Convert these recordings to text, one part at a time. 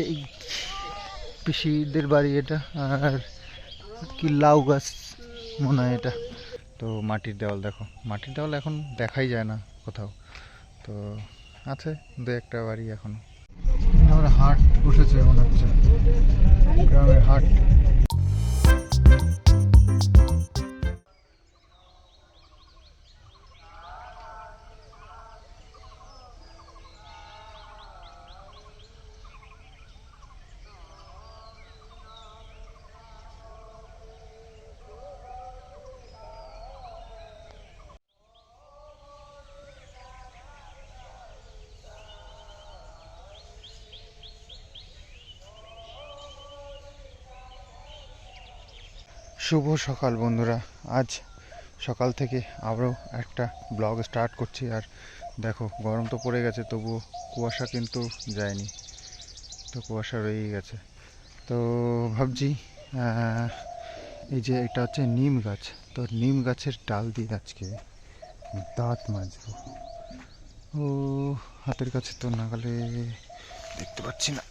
এই পিসিদের বাড়ি এটা, আর কি লাউ গাছ মনে হয় এটা। তো মাটির দেওয়াল দেখো, মাটির দেওয়াল এখন দেখাই যায় না কোথাও। তো আছে দু একটা বাড়ি এখনও। আমরা হাট বসেছে মনে হচ্ছে, গ্রামের হাট। শুভ সকাল বন্ধুরা। আজ সকাল থেকে আবারও একটা ব্লগ স্টার্ট করছি। আর দেখো, গরম তো পড়ে গেছে, তবুও কুয়াশা কিন্তু যায়নি। তো কুয়াশা রয়েই গেছে। তো ভাবছি এই যে এটা হচ্ছে নিম গাছ। তো নিম গাছের ডাল দিয়ে আজকে দাঁত মাজবো। ও, হাতের কাছে তো নাগালে দেখতে পাচ্ছি না।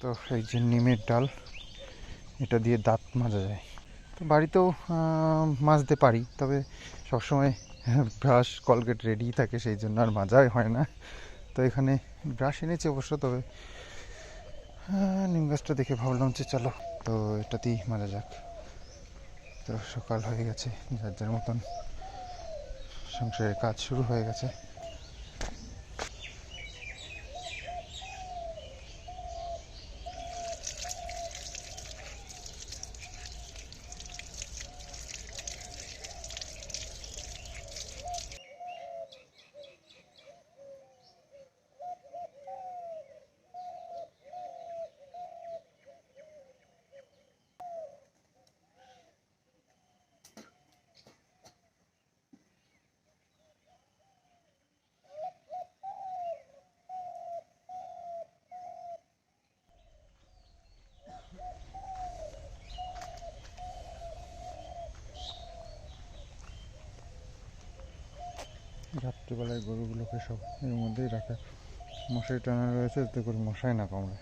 তো এই যে নিমের ডাল, এটা দিয়ে দাঁত মাজা যায়। তো বাড়িতেও মাজতে পারি, তবে সবসময় ব্রাশ, কলগেট রেডি থাকে, সেই জন্য আর মাজাই হয় না। তো এখানে ব্রাশ এনেছি অবশ্য, তবে নিম গাছটা দেখে ভাবলাম যে চলো, তো এটাতেই মাজা যাক। তো সকাল হয়ে গেছে, যার যার মতন সংসারের কাজ শুরু হয়ে গেছে। রাত্রিবেলায় গরুগুলোকে সব এর মধ্যেই রাখা। মশারি টানা রয়েছে যাতে করে মশাই না কামড়ে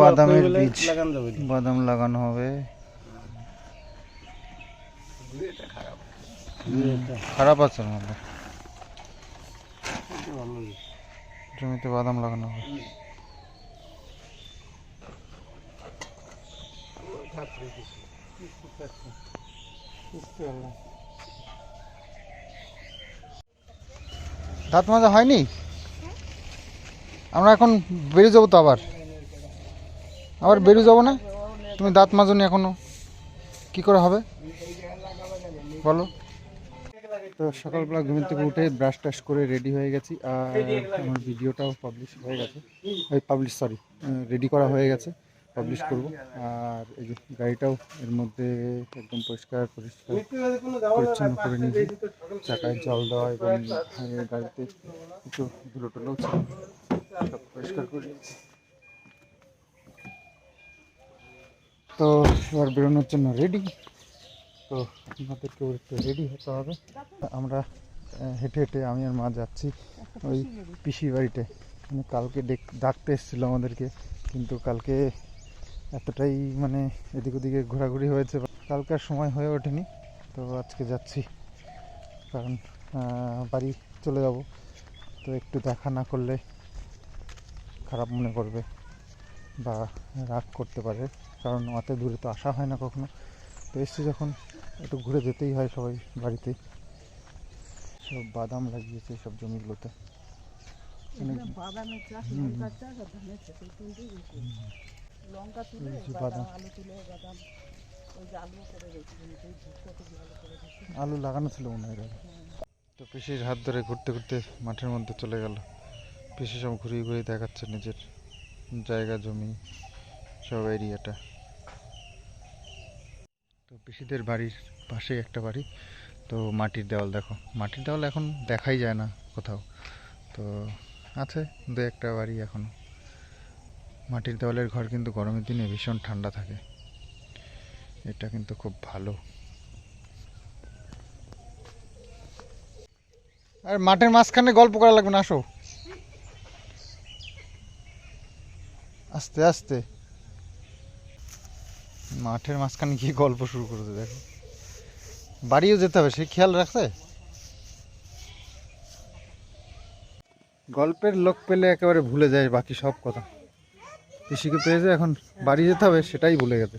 বাদামের বীজ। বাদাম লাগানো হবে। খারাপ। আছে মধ্যে জমিতে বাদাম লাগানো হবে। দাঁত মাজা হয়নি? আমরা এখন বেরিয়ে যাব তো আবার। আবার বেরিয়ে যাব না? তুমি দাঁত মাজনি এখনও। কি করে হবে? বলো। তো সকালবেলা ঘুম থেকে উঠে ব্রাশ টাশ করে রেডি হয়ে গেছি। আর আমার ভিডিওটাও পাবলিশ হয়ে গেছে। ওই পাবলিশ সরি রেডি করা হয়ে গেছে। পাবলিশ করব। আর এই যে গাড়িটাও এর মধ্যে একদম পরিষ্কার পরিষ্কার, পরিচ্ছন্ন করে নিয়েছি। চাকায় জল দেওয়া এবং গাড়িতে একটু ধুলো টুলো তো এবার বেরোনোর জন্য রেডি তো আমাদেরকেও একটু রেডি হতে হবে। আমরা হেঁটে হেঁটে আমি আর মা যাচ্ছি ওই পিসি বাড়িতে। মানে কালকে ডেক- ডাকতে এসেছিল আমাদেরকে, কিন্তু কালকে এতটাই মানে এদিক ওদিকে ঘোরাঘুরি হয়েছে। কালকে আর সময় হয়ে ওঠেনি, তো আজকে যাচ্ছি। কারণ বাড়ি চলে যাব। তো একটু দেখা না করলে খারাপ মনে করবে বা রাগ করতে পারে। কারণ অত দূরে তো আসা হয় না কখনো। তো এসছি যখন একটু ঘুরে যেতেই হয় সবাই বাড়িতে। সব বাদাম লাগিয়েছে সব জমিগুলোতে। বাদাম। আলু লাগানো ছিল মনে হয়। তো পিসির হাত ধরে ঘুরতে ঘুরতে মাঠের মধ্যে চলে গেল। পিসি সব ঘুরিয়ে ঘুরিয়ে দেখাচ্ছে নিজের জায়গা, জমি, সব এরিয়াটা তো পিসিদের বাড়ির পাশেই একটা বাড়ি। তো মাটির দেওয়াল দেখো। মাটির দেওয়াল এখন দেখাই যায় না কোথাও। তো আছে দু একটা বাড়ি এখন। মাটির দেওয়ালের ঘর কিন্তু গরমের দিনে ভীষণ ঠান্ডা থাকে। এটা কিন্তু খুব ভালো। আর মাঠের মাঝখানে গল্প করা লাগবে না, আসো। আস্তে আস্তে। মাঠের মাঝখানে গিয়ে গল্প শুরু করেছে দেখো। বাড়িও যেতে হবে সে খেয়াল রাখছে? গল্পের লোক পেলে একেবারে ভুলে যায় বাকি সব কথা। পিসিকে পেয়েছে এখন বাড়ি যেতে হবে সেটাই ভুলে গেছে।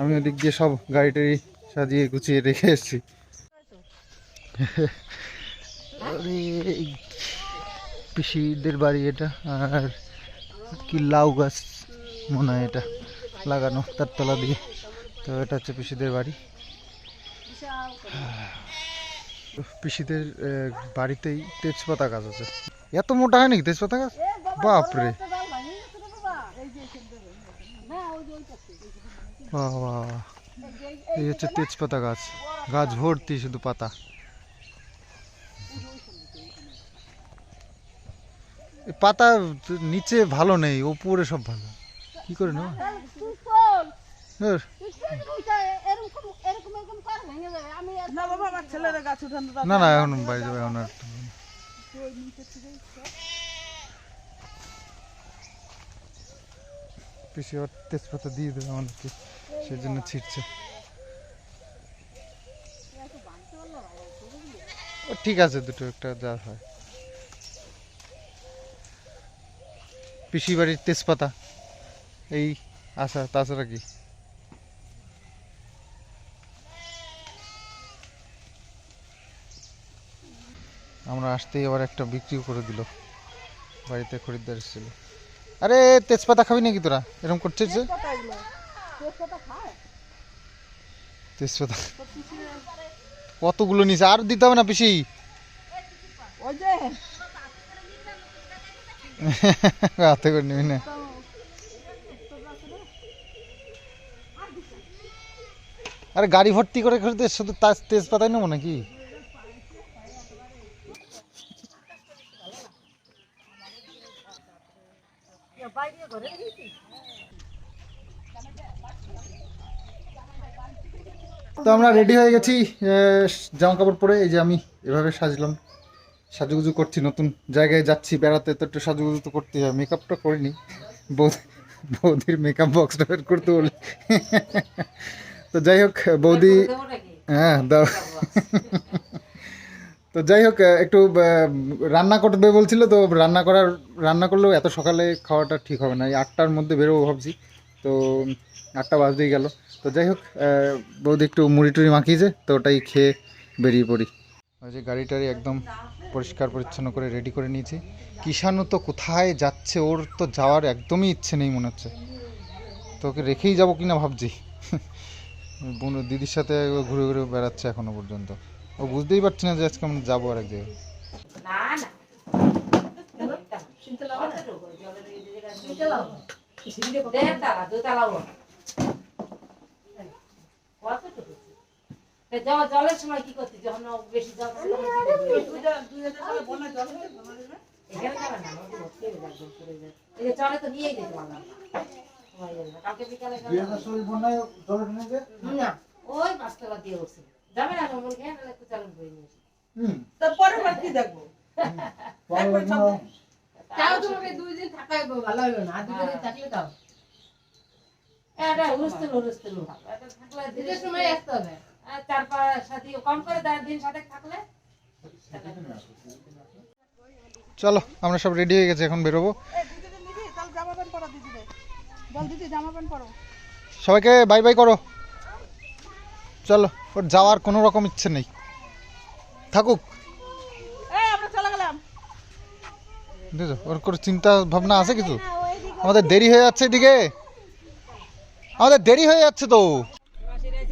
আমি ওদিক দিয়ে সব গাড়ি টাড়ি সাজিয়ে গুছিয়ে রেখে এসেছি। পিসিদের বাড়ি এটা আর কি লাউ গাছ মনে হয় এটা লাগানো তার তলা দিয়ে। তো এটা হচ্ছে পিসিদের বাড়ি। পিসিদের বাড়িতেই তেজপাতা গাছ আছে। এত মোটা হয় নাকি তেজপাতা গাছ? বাপরে। বাহ বাহ। এই হচ্ছে তেজপাতা গাছ। গাছ ভর্তি শুধু পাতা। পাতা নিচে ভালো নেই ওপরে সব ভালো। কি করে না না না না এখন বাড়ি যাবে এখন আর পিসি আবার তেজপাতা দিয়ে দেবে আমাদেরকে সেই জন্য ছিটছে। ও ঠিক আছে দুটো একটা যা হয়। পিসি বাড়ির তেজপাতা। এই আশা তাছাড়া কি? আমরা আসতেই আবার একটা বিক্রিও করে দিল। বাড়িতে খরিদ্দার এসেছিল। আরে তেজপাতা খাবি নাকি তোরা? এরকম করছিস যে? তেজপাতা। কতগুলো নিছে? আর দিতে হবে না পিসি। ওই যে হাতে করে নিবি না আরে গাড়ি ভর্তি করে দে, শুধু তাজ তেজপাতাই নেব নাকি তো আমরা রেডি হয়ে গেছি জামা কাপড় পরে এই যে আমি এভাবে সাজলাম। সাজুগুজু করছি নতুন জায়গায় যাচ্ছি বেড়াতে তো একটু সাজুগুজু তো করতেই হবে মেকআপটা করিনি। বৌদি বৌদির মেকআপ বক্সটা বের করতে বলে তো যাই হোক বৌদি হ্যাঁ দাও। তো যাই হোক একটু রান্না করবে বলছিল তো রান্না করার রান্না করলেও এত সকালে খাওয়াটা ঠিক হবে না। এই আটটার মধ্যে বেরোবো ভাবছি। তো আটটা বাজতেই গেল। তো যাই হোক বৌদি একটু মুড়ি টুড়ি মাখিয়েছে তো ওটাই খেয়ে বেরিয়ে পড়ি। ওই যে গাড়ি টাড়ি একদম পরিষ্কার পরিচ্ছন্ন করে রেডি করে নিয়েছি কিষাণু তো কোথায় যাচ্ছে ওর তো যাওয়ার একদমই ইচ্ছে নেই মনে হচ্ছে তো ওকে রেখেই যাব কিনা ভাবছি বোন দিদির সাথে ঘুরে ঘুরে বেড়াচ্ছে এখনও পর্যন্ত ও বুঝতেই পারছি না যে আজকে আমরা যাব আর এক জায়গায় জলের সময় কি করতে? যখন বেশি জল হয়ে চলে তো নিয়েই যেতে পারলাম। কালকে বিকালে না ওই পাঁচতলা দিয়ে উঠছে। যাবে না মন খেয়ে নাহলে একটু চালন করে নিয়ে। তারপরে আবার কি দেখব? তাও তোমাকে দুই দিন থাকাই ভালো হলো না। আর দিন থাকলে তাও। এটা হুলস্থুল হুলস্থুল থাকলে সময় আসতে হবে। চার পাঁচ সাথে কম করে দিন সাথে থাকলে। চলো আমরা সব রেডি হয়ে গেছি এখন বেরোবো। সবাইকে বাই বাই করো। চলো ওর যাওয়ার কোনো রকম ইচ্ছে নেই। থাকুক। এই আমরা চলে গেলাম। বুঝেছ ওর কোনো চিন্তা ভাবনা আছে কিছু? আমাদের দেরি হয়ে যাচ্ছে এদিকে। আমাদের দেরি হয়ে যাচ্ছে তো।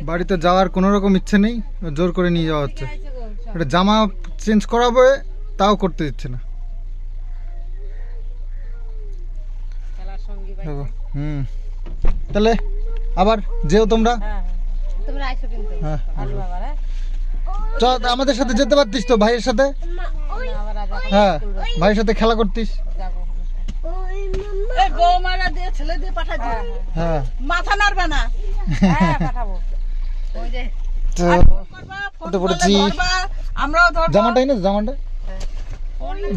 বাড়িতে যাওয়ার কোনো রকম ইচ্ছে নেই জোর করে নিয়ে যাওয়া হচ্ছে। এটা জামা চেঞ্জ করাবে তাও করতে দিচ্ছে না। হুম। তাহলে আবার যেও তোমরা। তোমরা হ্যাঁ আসব আবার হ্যাঁ? চ আমাদের সাথে যেতে পারতিস তো ভাইয়ের সাথে? হ্যাঁ ভাইয়ের সাথে খেলা করতিস। হ্যাঁ। মাথা নাড়বে না। হ্যাঁ পাঠাবো। তো পড়েছি। জামাটাই না জামাটা।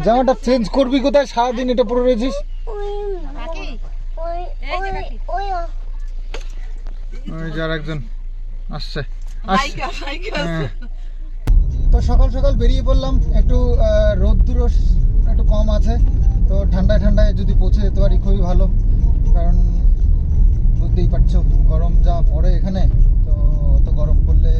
জামাটা চেঞ্জ করবি কোথায়? সারাদিন এটা পরে রয়েছিস। একজন আসছে। হ্যাঁ। তো সকাল সকাল বেরিয়ে পড়লাম। একটু রোদ্দুরও একটু কম আছে। তো ঠান্ডায় ঠান্ডায় যদি পৌঁছে যেতে পারি খুবই ভালো। কারণ বুঝতেই পারছ গরম যা পড়ে এখানে তো অত গরম পড়লে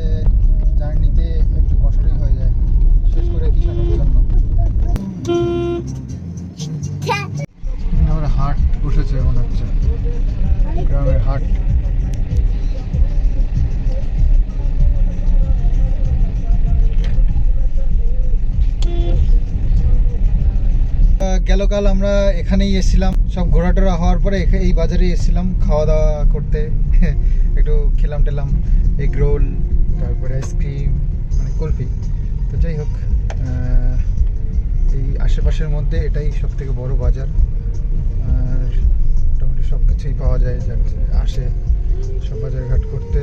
আহ, গেল কাল আমরা এখানেই এসেছিলাম। সব ঘোরাটোরা হওয়ার পরে এই বাজারে এসেছিলাম খাওয়া দাওয়া করতে। একটু খেলাম টেলাম এগ রোল তারপরে আইসক্রিম মানে কুলফি। তো যাই হোক এই আশেপাশের মধ্যে এটাই সব থেকে বড় বাজার। মোটামুটি সব কিছুই পাওয়া যায় আসে সব বাজার ঘাট করতে।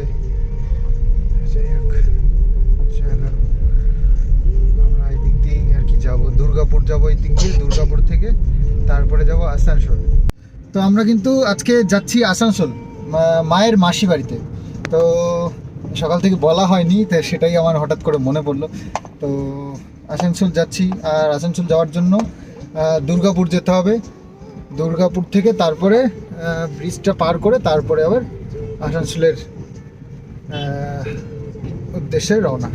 যাব এই দিয়ে দুর্গাপুর থেকে, তারপরে যাব আসানসোল। তো আমরা কিন্তু আজকে যাচ্ছি আসানসোল মায়ের মাসি বাড়িতে। তো সকাল থেকে বলা হয়নি তাই সেটাই আমার হঠাৎ করে মনে পড়ল। তো আসানসোল যাচ্ছি, আর আসানসোল যাওয়ার জন্য দুর্গাপুর যেতে হবে। দুর্গাপুর থেকে তারপরে ব্রিজটা পার করে তারপরে আবার আসানসোলের উদ্দেশ্যে রওনা।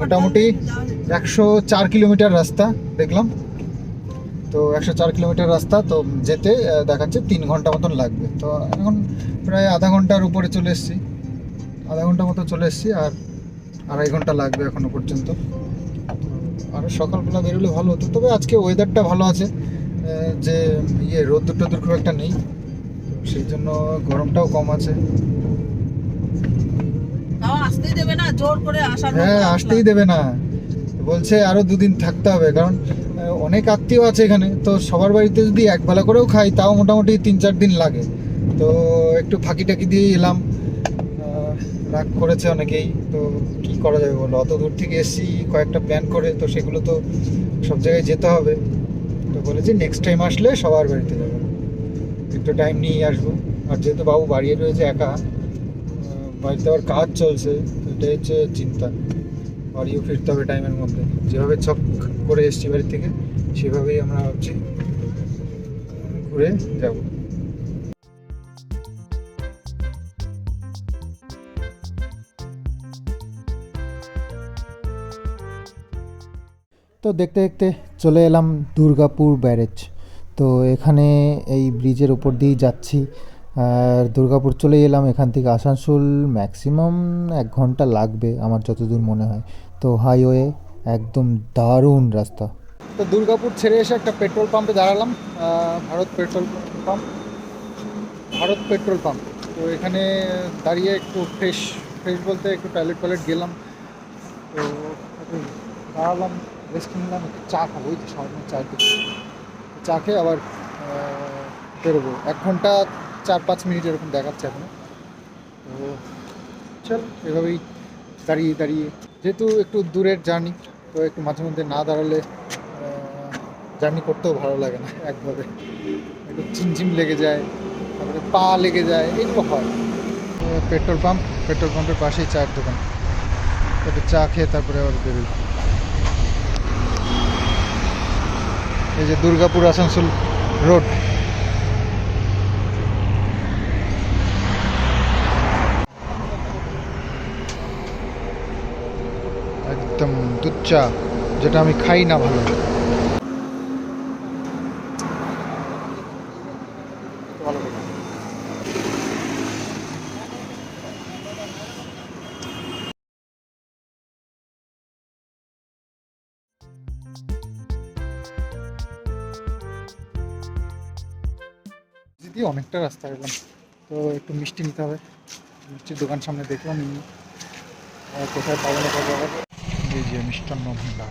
মোটামুটি একশো চার কিলোমিটার রাস্তা দেখলাম। তো একশো চার কিলোমিটার রাস্তা, তো যেতে দেখাচ্ছে তিন ঘণ্টা মতন লাগবে। তো এখন প্রায় আধা ঘণ্টার উপরে চলে এসেছি। আধা ঘণ্টা মতো চলে এসেছি আর আড়াই ঘণ্টা লাগবে এখনও পর্যন্ত। আর সকালবেলা বেরোলে ভালো হতো। তবে আজকে ওয়েদারটা ভালো আছে। যে ইয়ে রোদ্দুর টোদ্দুর খুব একটা নেই। সেই জন্য গরমটাও কম আছে। আসতেই দেবে না জোর করে আসার হ্যাঁ আসতেই দেবে না। বলছে আরও দুদিন থাকতে হবে কারণ অনেক আত্মীয় আছে এখানে তো সবার বাড়িতে যদি এক বেলা করেও খাই তাও মোটামুটি তিন চার দিন লাগে। তো একটু ফাঁকি টাকি দিয়ে এলাম রাগ করেছে অনেকেই তো কি করা যাবে বলো? অত দূর থেকে এসছি কয়েকটা প্ল্যান করে তো সেগুলো তো সব জায়গায় যেতে হবে। তো বলেছি নেক্সট টাইম আসলে সবার বাড়িতে যাব। একটু টাইম নিয়ে আসব। আর যেহেতু বাবু বাড়িয়ে রয়েছে একা বাড়িতে আবার কাজ চলছে, এটাই হচ্ছে চিন্তা। বাড়িও ফিরতে হবে টাইমের মধ্যে। যেভাবে চক করে এসছি বাড়ি থেকে, সেভাবেই আমরা ভাবছি ঘুরে যাব। তো দেখতে দেখতে চলে এলাম দুর্গাপুর ব্যারেজ। তো এখানে এই ব্রিজের উপর দিয়েই যাচ্ছি। আর দুর্গাপুর চলে এলাম, এখান থেকে আসানসোল ম্যাক্সিমাম এক ঘণ্টা লাগবে আমার যতদূর মনে হয়। তো হাইওয়ে একদম দারুণ রাস্তা। তো দুর্গাপুর ছেড়ে এসে একটা পেট্রোল পাম্পে দাঁড়ালাম Bharat petrol pump Bharat petrol pump তো এখানে দাঁড়িয়ে একটু ফ্রেশ ফ্রেশ বলতে একটু টয়লেট টয়লেট গেলাম। তো দাঁড়ালাম রেস্ট নিলাম, একটু চা খাব ওই যে সামনে চা খেয়ে আবার বেরোবো। এক ঘণ্টা চার পাঁচ মিনিট এরকম দেখাচ্ছে এখন। তো চল, এভাবেই দাঁড়িয়ে দাঁড়িয়ে। যেহেতু একটু দূরের জার্নি, তো একটু মাঝে মধ্যে না দাঁড়ালে জার্নি করতেও ভালো লাগে না, একভাবে। একটু ঝিমঝিম লেগে যায়, তারপরে পা লেগে যায়, এগুলো হয়। পেট্রোল পাম্প, পেট্রোল পাম্পের পাশেই চায়ের দোকান। তারপরে চা খেয়ে তারপরে আবার বেরোই। এই যে দুর্গাপুর আসানসোল রোড। চা, যেটা আমি খাই না ভালো। অনেকটা রাস্তা এলাম। তো একটু মিষ্টি নিতে হবে। মিষ্টির দোকান সামনে দেখলাম। কোথায় পাবো না পাবো যে মিষ্টান্ন ভান্ডার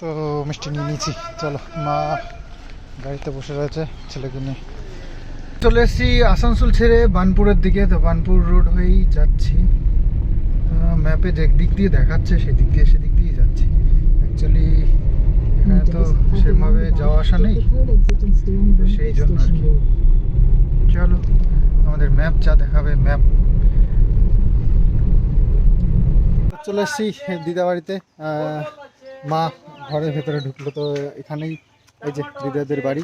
তো মিষ্টি নিয়ে নিয়েছি, চলো, মা গাড়িতে বসে রয়েছে, ছেলেকে নিয়ে। চলে এসেছি আসানসোল ছেড়ে বানপুরের দিকে, তো বানপুর রোড হয়েই যাচ্ছি। ম্যাপে যে দিক দিয়ে দেখাচ্ছে সেদিক দিয়ে সেদিক দিয়ে যাচ্ছি। অ্যাকচুয়ালি এখানে তো সেভাবে যাওয়া আসা নেই সেই জন্য আর কি। চলো, আমাদের ম্যাপ যা দেখাবে, ম্যাপ চলে এসেছি দিদা বাড়িতে মা ঘরের ভেতরে ঢুকলো, তো এখানেই এই যে দিদাদের বাড়ি।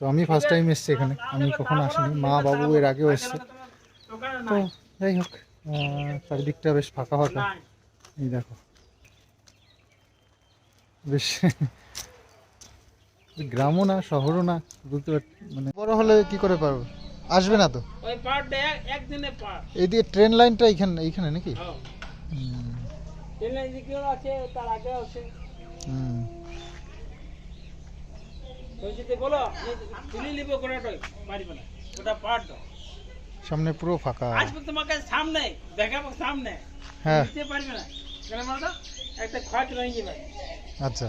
তো আমি ফার্স্ট টাইম এসেছি এখানে, আমি কখনো আসিনি, মা বাবু এর আগেও এসছে। তো যাই হোক চারিদিকটা বেশ ফাঁকা ফাঁকা। এই দেখো। বেশ গ্রামও না, শহরও না পার মানে বড় হলে কি করে পারব? আসবে না তো? ওই পার ডে একদিনে পার। এই দিয়ে ট্রেন লাইনটা এইখানে এইখানে নাকি? হুম, ট্রেনের দিকেও আছে তার আগে আছে। হুম। বলো পারিবে না। ওটা সামনে পুরো ফাঁকা। আসবে তোমাকে সামনে দেখাবো সামনে হ্যাঁ। দিতে পারবে না। কেন বলতো একটা খট রয়ে যাবে আচ্ছা।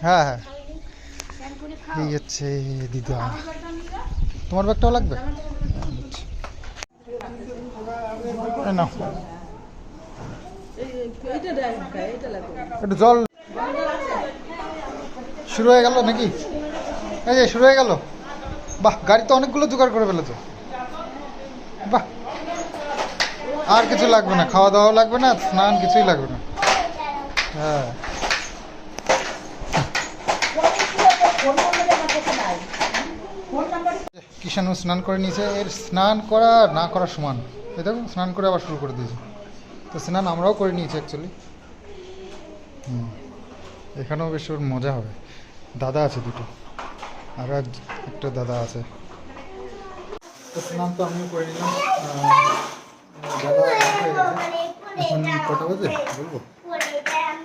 হ্যাঁ হ্যাঁ। এই হচ্ছে দিদা। তোমার ব্যাগটাও লাগবে? জল। শুরু হয়ে গেল নাকি? এই যে, শুরু হয়ে গেল। বাহ, গাড়ি তো অনেকগুলো জোগাড় করে ফেলেছো। বাহ। আর কিছু লাগবে না খাওয়া দাওয়া লাগবে না, স্নান কিছুই লাগবে না। হ্যাঁ। কিষাণু স্নান করে নিয়েছে। এর স্নান করা না করা সমান। এই দেখো, স্নান করে আবার শুরু করে দিয়েছে। তো স্নান আমরাও করে নিয়েছি অ্যাকচুয়ালি হুম, এখানেও বেশ ওর মজা হবে। দাদা আছে দুটো। আর একটা দাদা আছে। তো স্নান তো আমিও করে নিলাম। গেছে। এখন কটা বাজে? বলব?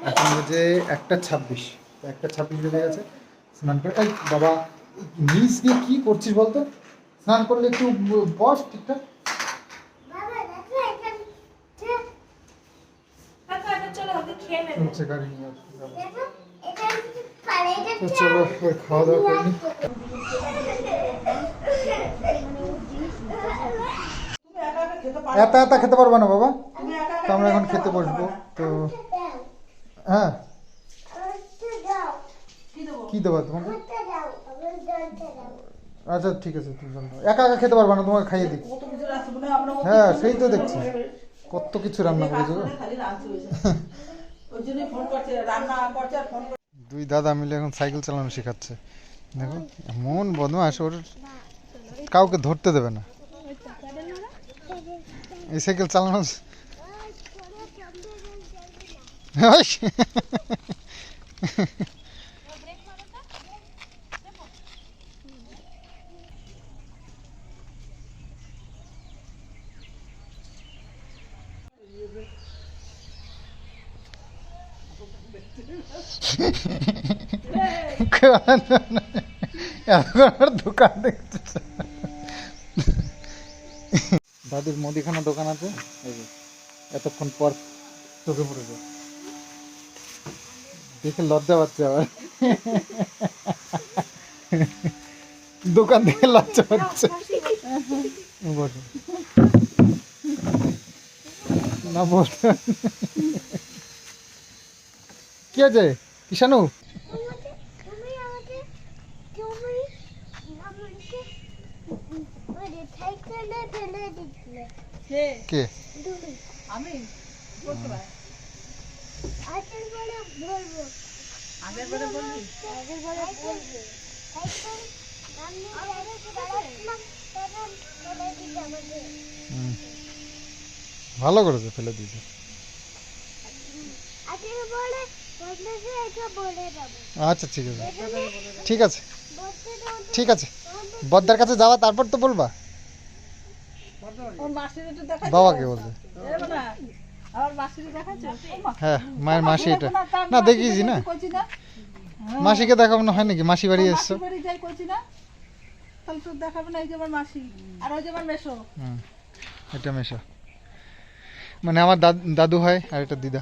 এখন বাজে একটা ছাব্বিশ। একটা ছাব্বিশ বেজে গেছে। স্নান করে এই বাবা নিচ দিয়ে কি করছিস বলতো? স্নান করলে একটু বস ঠিকঠাক? চলো খাওয়া দাওয়া করে নিই এত এত খেতে পারব? না বাবা। তো আমরা এখন খেতে বসবো তো হ্যাঁ। কি দেবো তোমাকে? আচ্ছা ঠিক আছে তুমি দাও। একা একা খেতে পারবা না তোমাকে খাইয়ে দিই হ্যাঁ সেই তো দেখছি। কত কিছু রান্না করেছ। দুই দাদা মিলে এখন সাইকেল চালানো শেখাচ্ছে। দেখো এমন বদমাস ওর কাউকে ধরতে দেবে না। এই সাইকেল চালানো ওই। দোকান দেখতেছে দাদুর মুদিখানা দোকান আছে? এতক্ষণ পর চোখে পড়েছে। দেখে লজ্জা পাচ্ছে আবার। দোকান দেখে লজ্জা পাচ্ছে। বসো। না বসতে কি আছে? আমাকে ওই সাইকেলে ফেলে কে আমি আগের বারে বলবি আগের বারে বলব সাইকেল আমি দাঁড়াচ্ছিলাম তখন ফেলে দিতে আমাকে হুম। ভালো করেছে ফেলে দিয়েছে আগের বারে বললে যে এটা বলে দেবো আচ্ছা ঠিক আছে। ঠিক আছে। ঠিক আছে। বদ্দার কাছে যাওয়া তারপর তো বলবা। বাবাকে বলবে হ্যাঁ মায়ের মাসি এটা। না, দেখিয়েছি না। না। মাসিকে দেখাবো না হয় নাকি? মাসি বাড়ি এসছো। মাসি বাড়ি যাই কইছি না। তাহলে তোর দেখাবে না এই যে আমার মাসি। আর ওই যে আমার মেশো হুম এটা মেশো মানে আমার দাদ- দাদু হয় আর এটা দিদা।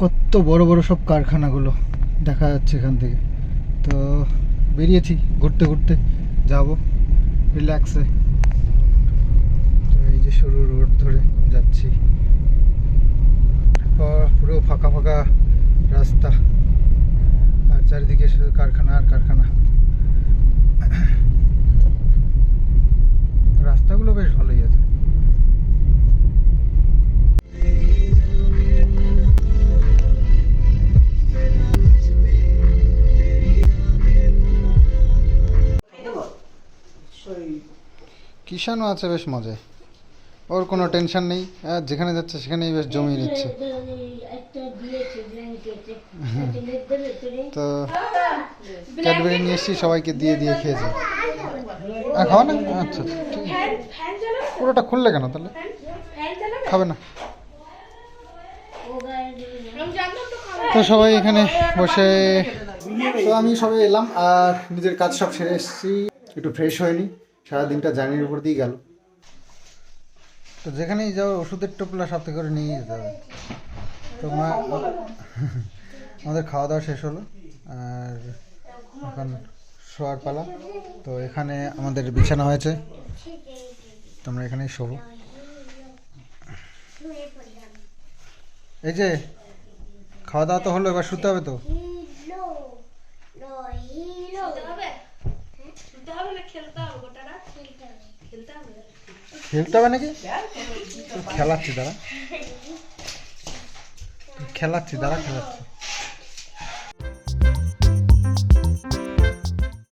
কত বড় বড় সব কারখানাগুলো দেখা যাচ্ছে এখান থেকে। তো বেরিয়েছি ঘুরতে ঘুরতে, যাব রিল্যাক্সে তো এই যে সরু রোড ধরে যাচ্ছি। পুরো ফাঁকা ফাঁকা রাস্তা। আর চারিদিকে শুধু কারখানা আর কারখানা। কিষানও আছে বেশ মজায়। ওর কোনো টেনশন নেই। আর যেখানে যাচ্ছে সেখানেই বেশ জমিয়ে নিচ্ছে। তো ক্যাডবেরি নিয়ে এসেছি সবাইকে দিয়ে দিয়ে খেয়েছে। খাওয়া না আচ্ছা আচ্ছা, পুরোটা খুললে কেন তাহলে? খাবে না। তো সবাই এখানে বসে তো আমি সবাই এলাম আর নিজের কাজ সব সেরে এসেছি। একটু ফ্রেশ হয়নি। সারাদিনটা জার্নির উপর দিয়ে গেল। তো যেখানেই যাও ওষুধের টোপলা সাথে করে নিয়ে যেতে হবে। তো মা আমাদের খাওয়া দাওয়া শেষ হলো আর এখন শোয়ার পালা। তো এখানে আমাদের বিছানা হয়েছে। তোমরা এখানেই শোবো। এই যে খাওয়া দাওয়া তো হলো এবার শুতে হবে তো? খেলতে হবে নাকি? তো খেলাচ্ছি দাঁড়া। খেলাচ্ছি দাঁড়া খেলাচ্ছি।